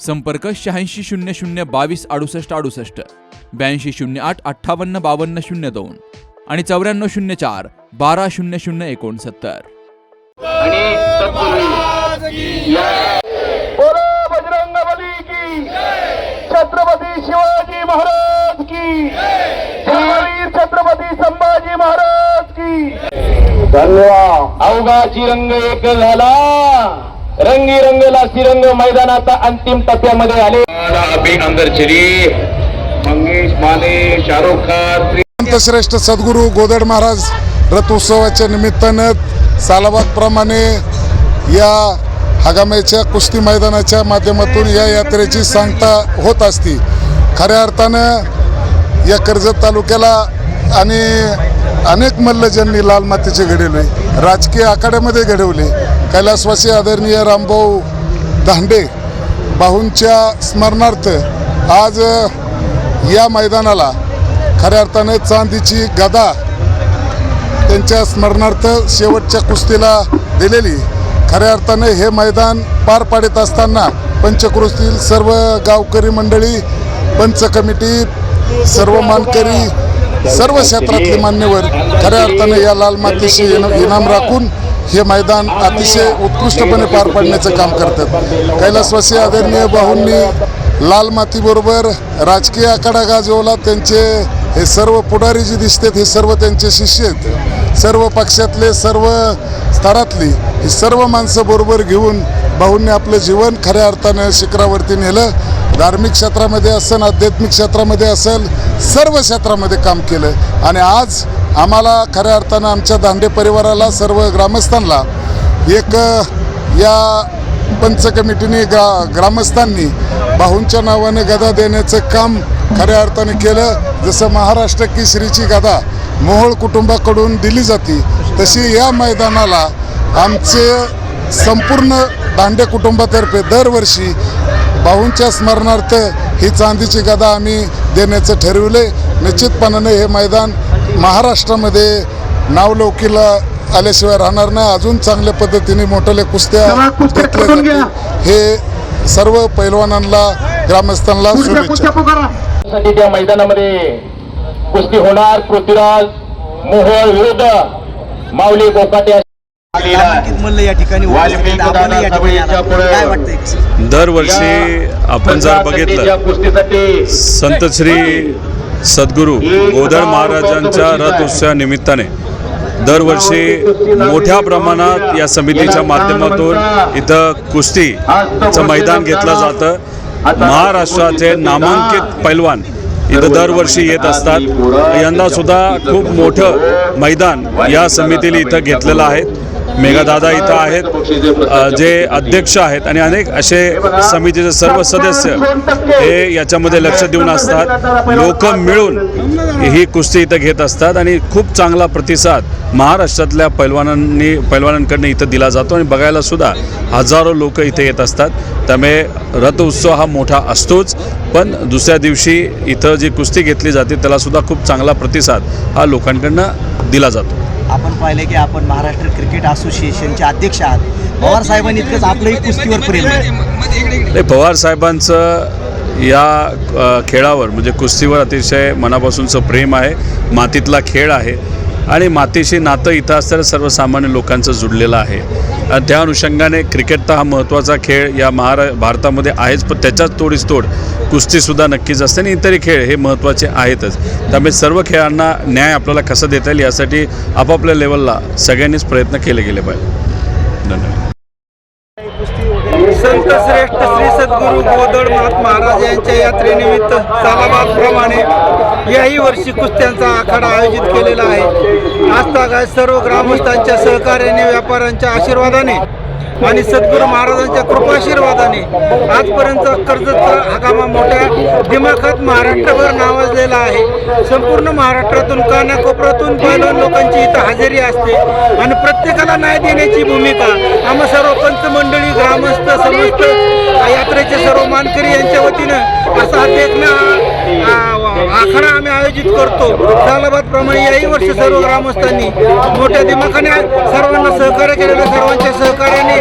संपर्क शहाऐंशी शून्य शून्य बावीस अडुसष्ट अडुसष्ट ब्याऐंशी शून्य आठ अठ्ठावन्न बावन्न शून्य दोन आणि चौऱ्याण्णव शून्य चार बारा शून्य शून्य एकोणसत्तर. छत्रपती शिवाजी महाराज की. छत्रपती संभाजी महाराज की. धन्यवाद. अवघाची रंग एक झाला. रंगी रंगला तिरंग मैदानाचा अंतिम टप्प्यामध्ये आले. अभि अंदर चली मंगेश माने शाहरुख खान संत श्रेष्ठ सद्गुरू गोदड महाराज रथोत्सवाच्या निमित्तानं सालाबादप्रमाणे या हगामेच्या कुस्ती मैदानाच्या माध्यमातून या यात्रेची सांगता होत असती. खऱ्या अर्थानं या कर्जत तालुक्याला आणि अनेक मल्ल ज्यांनी लाल मातीचे घडवले राजकीय आखाड्यामध्ये घडवले. कैलासवासी आदरणीय रामभाऊ दांडे बाहूंच्या स्मरणार्थ आज या मैदानाला खऱ्या अर्थाने चांदीची गदा त्यांच्या स्मरणार्थ शेवटच्या कुस्तीला दिलेली. खऱ्या अर्थाने हे मैदान पार पाडत असताना पंचक्रोशीतील सर्व गावकरी मंडळी पंच कमिटी सर्व मानकरी सर्व क्षेत्रातले मान्यवर खऱ्या अर्थाने या लाल मातीशी इनाम राखून हे मैदान अतिशय उत्कृष्टपणे पार पाडण्याचं काम करतात. कैलासवासी आदरणीय भाऊंनी लाल मातीबरोबर राजकीय आखाडा गाजवला. त्यांचे हे सर्व पुढारी जे दिसतात हे सर्व त्यांचे शिष्य आहेत. सर्व पक्षातले सर्व स्तरातली ही सर्व माणसं बरोबर घेऊन भाऊंनी आपलं जीवन खऱ्या अर्थानं शिखरावरती नेलं. धार्मिक क्षेत्रामध्ये असेल आध्यात्मिक क्षेत्रामध्ये असेल सर्व क्षेत्रामध्ये काम केलं. आणि आज आम्हाला खऱ्या अर्थानं आमच्या दांडे परिवाराला सर्व ग्रामस्थांना एक या पंच कमिटीने ग्रा ग्रामस्थांनी बाहूंच्या नावाने गदा देण्याचं काम खऱ्या अर्थाने केलं. जसं महाराष्ट्र केसरीची गदा मोहोळ कुटुंबाकडून दिली जाते तशी या मैदानाला आमचे संपूर्ण दांडे कुटुंबातर्फे दरवर्षी बाहूंच्या स्मरणार्थ ही चांदीची गदा आम्ही देण्याचं ठरविले निश्चितपणाने हे मैदान महाराष्ट्रामध्ये नावलौकीला आल्याशिवाय राहणार नाही. अजून चांगल्या पद्धतीने मोठ्याल्या कुस्त्या घेतल्या. हे सर्व पैलवानांना ग्रामस्थांना शुभेच्छा. त्या मैदानामध्ये कुस्ती होणार. पृथ्वीराज मोहोळ विरुद्ध माऊली गोकाटे दरवर्षी आपण जर बघितलं कुस्तीसाठी संत श्री सद्गुरू गोदड महाराजांच्या रथ उत्सवानिमित्ताने दरवर्षी मोठ्या प्रमाणात या समितीच्या माध्यमातून इथं कुस्तीचं मैदान घेतलं जातं. महाराष्ट्राचे नामांकित पैलवान इथं दरवर्षी येत असतात. यंदा सुद्धा खूप मोठं मैदान या समितीने इथं घेतलेलं आहे. मेघादादा इथं आहेत जे अध्यक्ष आहेत आणि अनेक असे समितीचे सर्व सदस्य हे याच्यामध्ये लक्ष देऊन असतात. लोक मिळून ही कुस्ती इथं घेत असतात आणि खूप चांगला प्रतिसाद महाराष्ट्रातल्या पैलवानांनी पैलवानांकडनं इथं दिला जातो आणि बघायला सुद्धा हजारो लोक इथे येत असतात. त्यामुळे रथ उत्सव हा मोठा असतोच. पण दुसऱ्या दिवशी इथं जी कुस्ती घेतली जाते त्याला सुद्धा खूप चांगला प्रतिसाद हा लोकांकडनं दिला जातो. आपण पाहिले की आपण महाराष्ट्र क्रिकेट असोसिएशनचे अध्यक्ष आहात. पवार साहेबांनी इतकंच आपलंही कुस्तीवर प्रेम आहे. नाही पवार साहेबांचं या खेळावर म्हणजे कुस्तीवर अतिशय मनापासूनचं प्रेम आहे. मातीतला खेळ आहे. आणि मातीशी नातं इथं असताना सर्वसामान्य लोकांचं जुडलेलं आहे. त्या अनुषंगाने क्रिकेट तर हा महत्त्वाचा खेळ या महारा भारतामध्ये आहेच पण त्याच्याच तोडीस तोड कुस्तीसुद्धा नक्कीच असते आणि इतरही खेळ हे महत्त्वाचे आहेतच. त्यामुळे सर्व खेळांना न्याय आपल्याला कसा देता येईल यासाठी आपापल्या लेवलला सगळ्यांनीच प्रयत्न केले गेले पाहिजे. धन्यवाद. संत श्रेष्ठ श्री सद्गुरू गोदडनाथ महाराज यांच्या यात्रेनिमित्त सालाबादप्रमाणे याही वर्षी कुस्त्यांचा आखाडा आयोजित केलेला आहे. आजतागायत सर्व ग्रामस्थांच्या सहकार्याने व्यापाऱ्यांच्या आशीर्वादाने आणि सद्गुरू महाराजांच्या कृपाशीर्वादाने आजपर्यंत कर्जतचा हगामा मोठ्या दिमाखात महाराष्ट्रभर नावाजलेला आहे. संपूर्ण महाराष्ट्रातून कानाकोपऱ्यातून पैलवान लोकांची इथं हजेरी असते आणि प्रत्येकाला न्याय देण्याची भूमिका आम्हा सर्व पंचमंडळी ग्रामस्थ समस्त यात्रेचे सर्व मानकरी यांच्या वतीनं असा देखना आखाडा आम्ही आयोजित करतो. सालाबाद प्रमाणे याही वर्षी सर्व ग्रामस्थांनी मोठ्या दिमाखाने सर्वांना सहकार्य केलेल्या सर्वांच्या सहकार्याने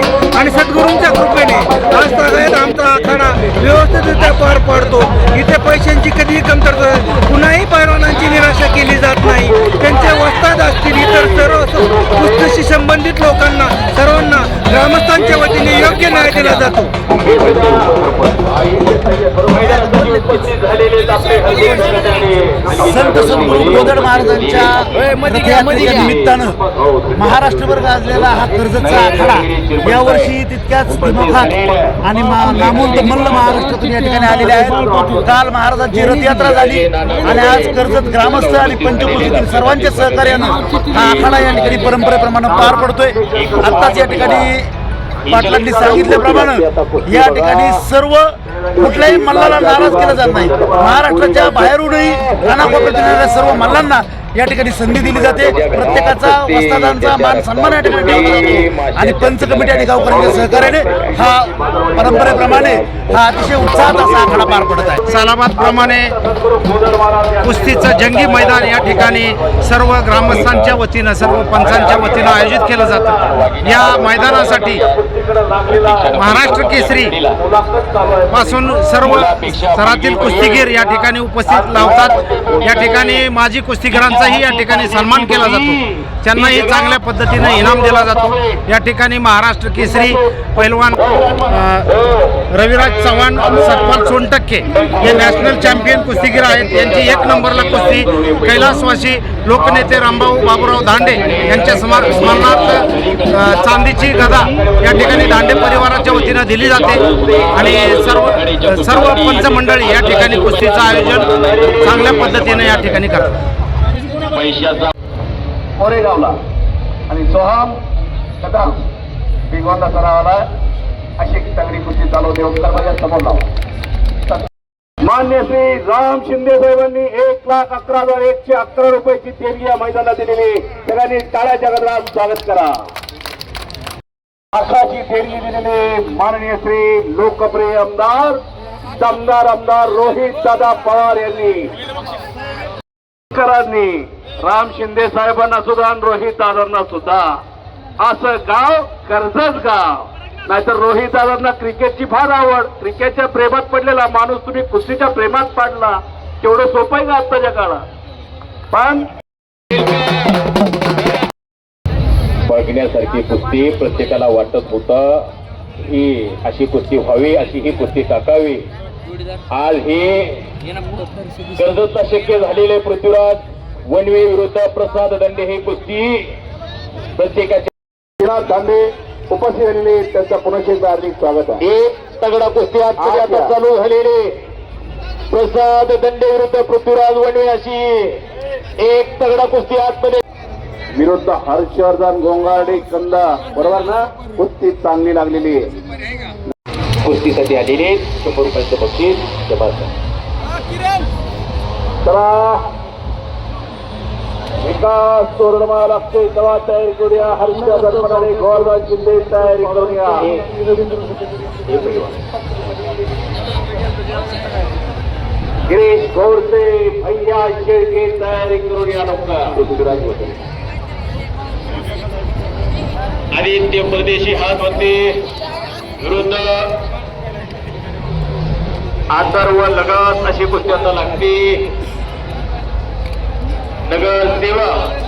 योग्य न्याय दिला जातो. संत सद्गुरू गोदड महाराजांच्या निमित्तानं महाराष्ट्रभर गाजलेला हा कर्जतचा आखाडा यावर्षी तितक्याच दिमाखात आणि मा- नामवंत मल्ल महाराष्ट्रातून या ठिकाणी आलेले आहेत. काल महाराजांची रथयात्रा झाली आणि आज कर्जत ग्रामस्थ आणि पंचकृषीतील सर्वांच्या सहकार्यानं हा आखाडा या ठिकाणी परंपरेप्रमाणे पार पडतोय. आत्ताच या ठिकाणी पाटलांनी सांगितल्याप्रमाणे या ठिकाणी सर्व कुठल्याही मल्लाला नाराज केलं जात नाही. महाराष्ट्राच्या येणाऱ्या सर्व मल्लांना या ठिकाणी संधी दिली जाते. प्रत्येकाचा वस्तादांचा मान सन्मान या ठिकाणी ठेवला जातो. आणि पंच कमिटी आणि गावकऱ्यांच्या सहकार्याने हा परंपरेप्रमाणे हा अतिशय उत्साहात असा आखाडा पार पडत आहे. सालाबाद प्रमाणे कुस्तीचं जंगी मैदान या ठिकाणी सर्व ग्रामस्थांच्या वतीनं सर्व पंचांच्या वतीनं आयोजित केलं जातं. या मैदानासाठी महाराष्ट्र केसरी पासून सर्व स्तरातील कुस्तीगीर या ठिकाणी उपस्थित लावतात. या ठिकाणी माजी कुस्तीगीरांचा कुस्तीगीरांचाही या ठिकाणी सन्मान केला जातो. त्यांनाही चांगल्या पद्धतीने इनाम दिला जातो. या ठिकाणी महाराष्ट्र केसरी पैलवान रविराज चव्हाण सतपाल सोनटक्के हे नॅशनल चॅम्पियन कुस्तीगीर आहेत. यांची एक नंबरला कुस्ती कैलासवासी लोकनेते रामभाऊ बाबूराव दांडे यांच्या स्मा स्मरणार्थ चांदीची गदा या ठिकाणी दांडे परिवाराच्या वतीनं दिली जाते. आणि सर्व सर्व पंचमंडळी या ठिकाणी कुस्तीचं आयोजन चांगल्या पद्धतीने या ठिकाणी करतात. पैशाचा कोरेगावला. आणि सोहम कदम भिगवंदा सरावाला अशी तगडी कुस्ती चालवते उत्तर समोर लावा. मान्य श्री राम शिंदे साहेबांनी एक लाख अकरा हजार एकशे अकरा रुपयाची देणगी या मैदानात दिलेली सगळ्यांनी टाळ्या जगन्नाथ स्वागत करा. लाखाची देणगी दिलेले माननीय श्री लोकप्रिय आमदार दमदार आमदार रोहित दादा पवार यांनी. करांनी राम शिंदे साहेबांना सुद्धा आणि रोहित दादांना सुद्धा असं गाव कर्जत गाव. नाहीतर रोहित दादांना क्रिकेटची फार आवड. क्रिकेटच्या प्रेमात पडलेला माणूस तुम्ही कुस्तीच्या प्रेमात पाडला. तेवढं सोपं आहे का आत्ताच्या काळात. पण बघण्यासारखी कुस्ती प्रत्येकाला वाटत होतं ही अशी कुस्ती व्हावी अशी ही कुस्ती टाकावी. आज ही कर्जतला शक्य झालेले पृथ्वीराज वनवे विरुद्ध प्रसाद दंडे ही कुस्ती. प्रत्येकाच्या दांडे उपस्थित झालेले त्यांचं एकदा हार्दिक स्वागत आहे. एक तगडा कुस्ती आज आता चालू झालेले. प्रसाद दंडे विरुद्ध पृथ्वीराज वनवे अशी एक तगडा कुस्ती आतमध्ये. विरुद्ध हर्षवर्धन गोंगाडे कंदा. बरोबर ना? कुस्ती चांगली लागलेली आहे. कुस्तीसाठी आलेले शंभर रुपयाचं बक्षीस जबरदस्त चला. विकास तोरणमा लागते. तेव्हा तयारी करूया. हर्षवर्धन म्हणाले गोवर्धन शिंदे तयारी करूया. गिरीश गोडसे भैया शेळके तयारी करूया होते आदित्य परदेशी हात होते विरुद्ध आचार व लगत अशी गोष्टी आता लागते नगर नगरसेवक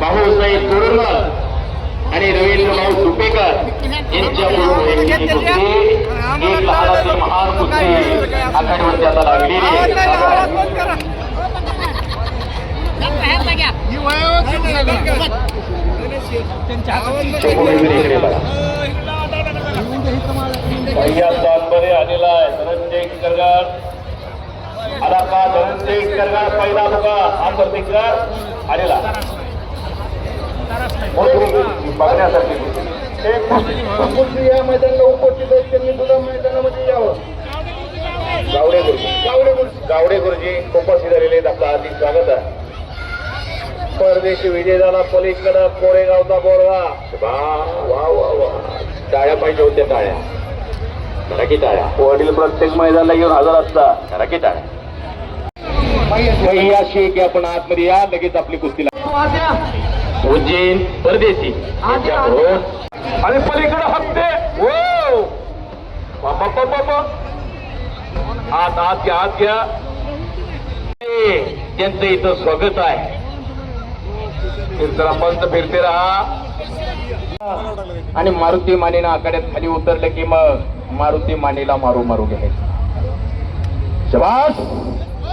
भाऊसाहेब कोरुरवाल आणि रवींद्र भाऊ सुपेकर यांच्या महान आता लागलेली भैया बघा. पहिल्या स्थानमध्ये आलेला आहे. धनंजय करगार आला का धनंजय करगार पहिला मुका. हा प्रतिकार आलेला बघण्यासाठी या मैदानाला उपस्थित आहेत त्यांनी? सुद्धा मैदानामध्ये यावं. गावडे गुरुजी. गावडे गुरुजी. गावडे गुरुजी उपस्थित झालेले आहेत. आपलं हार्दिक स्वागत आहे. परदेशी विजय झाला. पलीकडं कोरेगावचा बोरवा. वा वा वा वा. टाळ्या पाहिजे होत्या टाळ्या. करा की टाळ्या. वडील प्रत्येक मैदानाला घेऊन हजर असता. करा की टाळ्या शेख आपण आतमध्ये या लगेच आपली कुस्तीला उज्जैन परदेशी. यांच्याकडून. आणि पलीकडे हप्ते हो. बाबा बाबा बाबा आत आत घ्या आत घ्या. ते, त्यांचं इथं स्वागत आहे. फिरताना पंत फिरते राहा. आणि मारुती मानेनं आखाड्यात खाली उतरलं की मग मारुती मानेला मारू मारू घ्यायचं. शबास!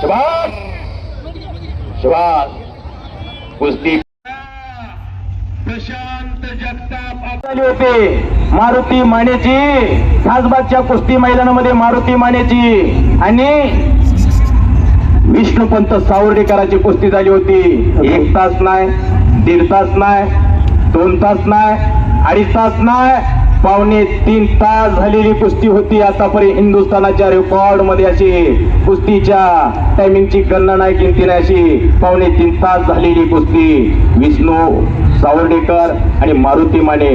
शबास! शबास! कुस्ती. प्रशांत जगताप आले होते मारुती मानेची. खासबागच्या कुस्ती मैदानामध्ये मारुती मानेची. आणि विष्णुपंत सावर्डेकरांची कुस्ती झाली होती. एक तास नाही दीड तास नाही. दोन तास नाही अडीच तास नाही पावणे तीन तास झालेली कुस्ती होती. आतापर्यंत हिंदुस्थानाच्या रेकॉर्डमध्ये अशी कुस्तीच्या टायमिंगची गणना नाही किंमती नाही अशी पावणे तीन तास झालेली कुस्ती. विष्णू सावर्डेकर आणि मारुती माने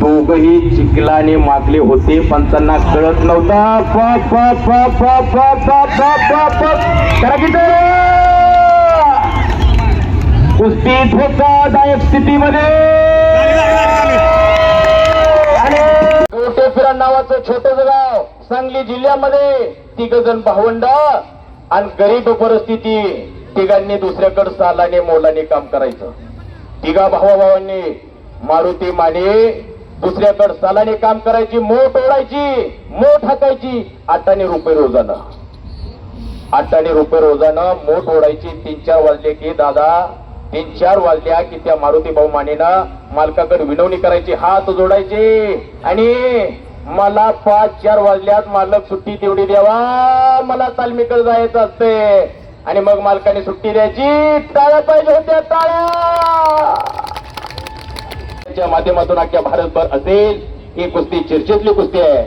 दोघही चिखलाने मागले होते. पंचांना कळत नव्हता. कुस्ती धोकादायक स्थितीमध्ये. आणि गोटेफिरा नावाचं छोटस गाव सांगली जिल्ह्यामध्ये तिघ जण भावंड आणि गरीब परिस्थिती तिघांनी दुसऱ्याकडे सालाने मोलाने काम करायचं. तिघा भावाभावांनी मारुती माने दुसऱ्याकडे सालाने काम करायची मोठ ओढायची मोठ हाकायची आठाने रुपये रोजानं. आठाने रुपये रोजानं मोठ ओढायची तीन चार वाजले की दादा तीन चार वाजल्या की त्या मारुती भाऊ मानेनं मालकाकडे विनवणी करायची हात जोडायचे. आणि मला पाच चार वाजल्यात मालक सुट्टी तेवढी द्यावा. मला तालमीकडे जायचं असते. आणि मग मालकाने सुट्टी द्यायची. टाळ्या पाहिजे होत्या टाळ्या. माध्यमातून अख्ख्या भारतभर असेल. ही कुस्ती चर्चेतली कुस्ती आहे.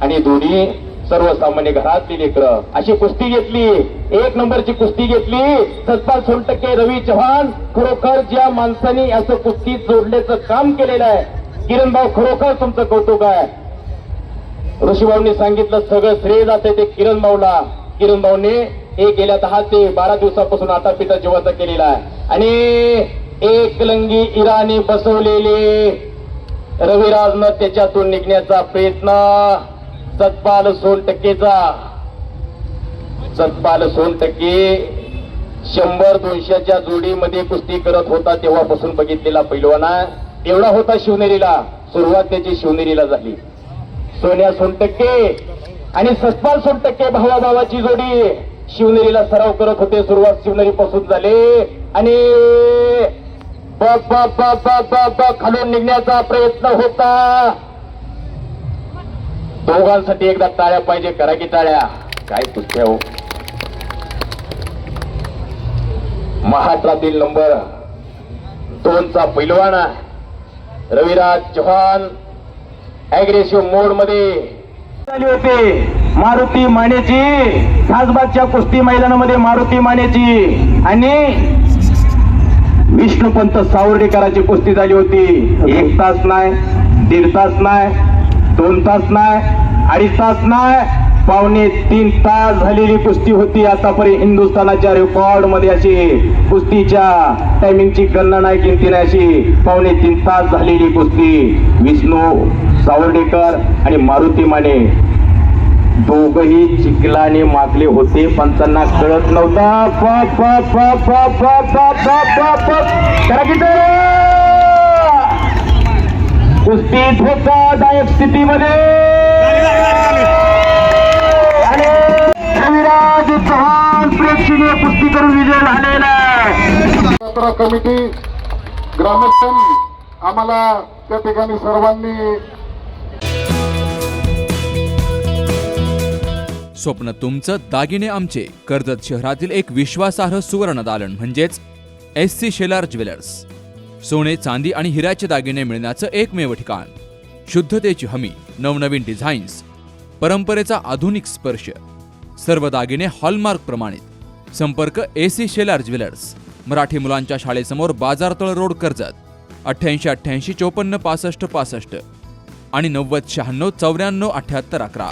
आणि दोन्ही सर्वसामान्य घरातली लेकरं अशी कुस्ती घेतली. एक नंबरची कुस्ती घेतली. सतपाल सोन टक्के रवी चव्हाण खरोखर ज्या माणसाने असं कुस्ती जोडण्याचं काम केलेलं आहे किरण भाऊ खरोखर तुमचं कौतुक आहे. ऋषीभाऊंनी सांगितलं सगळं श्रेय जाते ते किरण भाऊला किरण भाऊने हे गेल्या दहा ते बारा दिवसापासून आता पिता जीवाचा केलेला आहे. आणि एक लंगी इराणी बसवलेले रविराजनं त्याच्यातून निघण्याचा प्रयत्न सतपाल सोनटक्केचा. सतपाल सोनटक्के शंभर दोनशेच्या जोडीमध्ये कुस्ती करत होता तेव्हापासून बघितलेला पैलवाना एवढा होता शिवनेरीला. सुरुवात त्याची शिवनेरीला झाली. सोन्या सोनटक्के आणि सतपाल सोनटक्के भावाभावाची जोडी. शिवनेरीला सराव करत होते. सुरुवात शिवनेरी पासून झाले. आणि खालून निघण्याचा प्रयत्न होता. दोघांसाठी एकदा टाळ्या पाहिजे. करा की टाळ्या. काय कुस्त्या हो? महाराष्ट्रातील नंबर दोनचा पैलवान रविराज चव्हाण अग्रेसिव्ह मोडमध्ये. झाली होते. मारुती मानेची. खासबागच्या कुस्ती मैदानामध्ये मारुती मानेची. आणि विष्णुपंत सावर्डेकरांची कुस्ती झाली होती. एक तास नाही दीड तास नाही दोन तास नाही अडीच तास नाही. पावणे तीन तास झालेली कुस्ती होती. आतापर्यंत हिंदुस्थानाच्या रेकॉर्डमध्ये अशी कुस्तीच्या टायमिंगची गणना नाही किमती नाही अशी पावणे तीन तास झालेली कुस्ती. विष्णू सावर्डेकर आणि मारुती माने दोघही चिखलाने मागले होते. पण त्यांना कळत नव्हता. कुस्तीत होता दायक स्थितीमध्ये प्रेक्षणीय कुस्ती करून विजय झालेला आहे. कमिटी ग्रामस्थांनी आम्हाला त्या ठिकाणी सर्वांनी स्वप्न तुमचं दागिने आमचे. कर्जत शहरातील एक विश्वासार्ह सुवर्ण दालन म्हणजेच एस सी शेलार ज्वेलर्स. सोने चांदी आणि हिऱ्याचे दागिने मिळण्याचं एकमेव ठिकाण. शुद्धतेची हमी नवनवीन डिझाईन्स परंपरेचा आधुनिक स्पर्श. सर्व दागिने हॉलमार्क प्रमाणित. संपर्क A C Shelar jewellers. Marathi मुलांच्या शाळेसमोर बाजारतळ रोड कर्जत. अठ्ठ्याऐंशी अठ्ठ्याऐंशी चोपन्न पासष्ट पासष्ट आणि नव्वद शहाण्णव चौऱ्याण्णव अठ्ठ्याहत्तर अकरा.